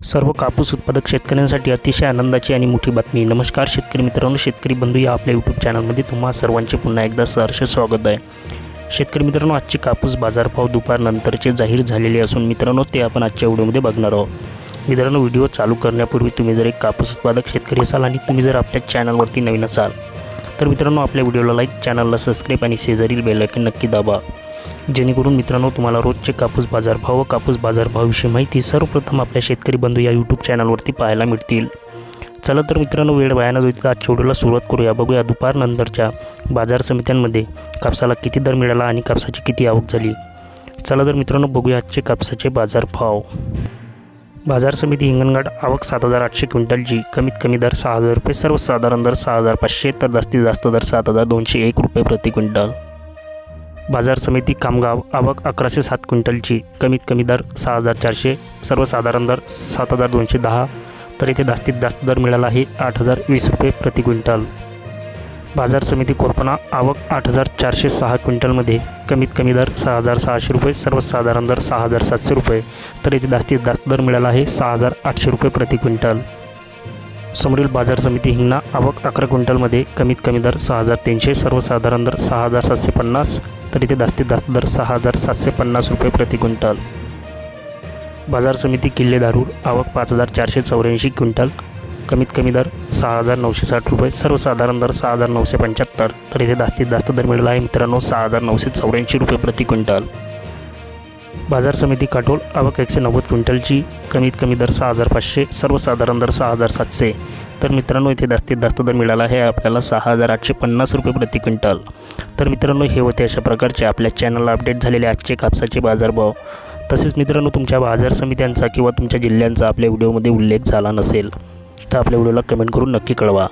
सर्व कापूस उत्पादक शेतकऱ्यांसाठी अतिशय आनंदाची आणि मोठी बातमी. नमस्कार शेतकरी मित्रांनो शेतकरी बंधू या आपल्या यूट्यूब चॅनलमध्ये तुम्हा सर्वांचे पुन्हा एकदा सहर्ष स्वागत आहे. शेतकरी मित्रांनो आजचे कापूस बाजारभाव दुपारनंतरचे जाहीर झालेले असून मित्रांनो ते आपण आजच्या व्हिडिओमध्ये बघणार आहोत. मित्रांनो व्हिडिओ चालू करण्यापूर्वी तुम्ही जर एक कापूस उत्पादक शेतकरी असाल आणि तुम्ही जर आपल्या चॅनलवरती नवीन असाल तर मित्रांनो आपल्या व्हिडिओला लाईक चॅनलला सबस्क्राईब आणि शेजारील बेलायकन नक्की दाबा. जेणेकरून मित्रांनो तुम्हाला रोजचे कापूस बाजारभाव व कापूस बाजारभावाविषयी माहिती सर्वप्रथम आपल्या शेतकरी बंधू या यूट्यूब चॅनलवरती पाहायला मिळतील. चला तर मित्रांनो वेळ वाया न आज शेवटला सुरुवात करूया. बघूया दुपारनंतरच्या बाजार समित्यांमध्ये कापसाला किती दर मिळाला आणि कापसाची किती आवक झाली. चला तर मित्रांनो बघूया आजचे कापसाचे बाजारभाव बाजार समिती हिंगणघाट आवक सात हजार आठशे क्विंटलची. कमीत कमी दर सहा हजार रुपये सर्वसाधारण दर सहा हजार पाचशे तर जास्तीत जास्त दर सात हजार दोनशे एक रुपये प्रति क्विंटल. बाजार समिती कामगाव आवक अकराशे सात क्विंटलची कमीत कमी दर सहा हजार चारशे सर्वसाधारण दर सात हजार दोनशे दहा तर इथे जास्तीत जास्त दर मिळाला आहे आठ हजार वीस रुपये प्रति क्विंटल. बाजार समिती कोरपणा आवक आठ हजार चारशे सहा क्विंटलमध्ये कमीत कमी दर सहा हजार सहाशे रुपये सर्वसाधारण दर सहा हजार सातशे रुपये तर इथे जास्तीत जास्त दर मिळाला आहे सहा हजार आठशे रुपये प्रति क्विंटल. समोरील बाजार समिती हिंगणा आवक अकरा क्विंटलमध्ये कमीत कमी दर सहा हजार तीनशे सर्वसाधारण दर सहा हजार सातशे पन्नास तर इथे जास्तीत जास्त दर सहा हजार सातशे पन्नास रुपये प्रति क्विंटल. बाजार समिती किल्ले दारूर आवक पाच हजार चारशे चौऱ्याऐंशी क्विंटल. कमीत कमी दर सहा हजार नऊशे साठ रुपये सर्वसाधारण दर सहा हजार नऊशे पंच्याहत्तर. तर इथे जास्तीत जास्त दर मिळाला आहे मित्रांनो सहा हजार नऊशे चौऱ्याऐंशी रुपये प्रति क्विंटल. बाजार समिती काटोल आवक एकशे नव्वद क्विंटलची. कमीत कमी दर सहा हजार पाचशे सर्वसाधारण दर सहा हजार सातशे. तर मित्रांनो इथे जास्तीत जास्त दर मिळाला आहे आपल्याला सहा हजार आठशे पन्नास रुपये प्रति क्विंटल. तर मित्रांनो हे होते अशा प्रकारचे आपल्या चॅनलला अपडेट झालेले आजचे कापसाचे बाजारभाव. तसेच मित्रांनो तुमच्या बाजार समित्यांचा किंवा तुमच्या जिल्ह्यांचा आपल्या व्हिडिओमध्ये उल्लेख झाला नसेल तर आपल्या व्हिडिओला कमेंट करून नक्की कळवा.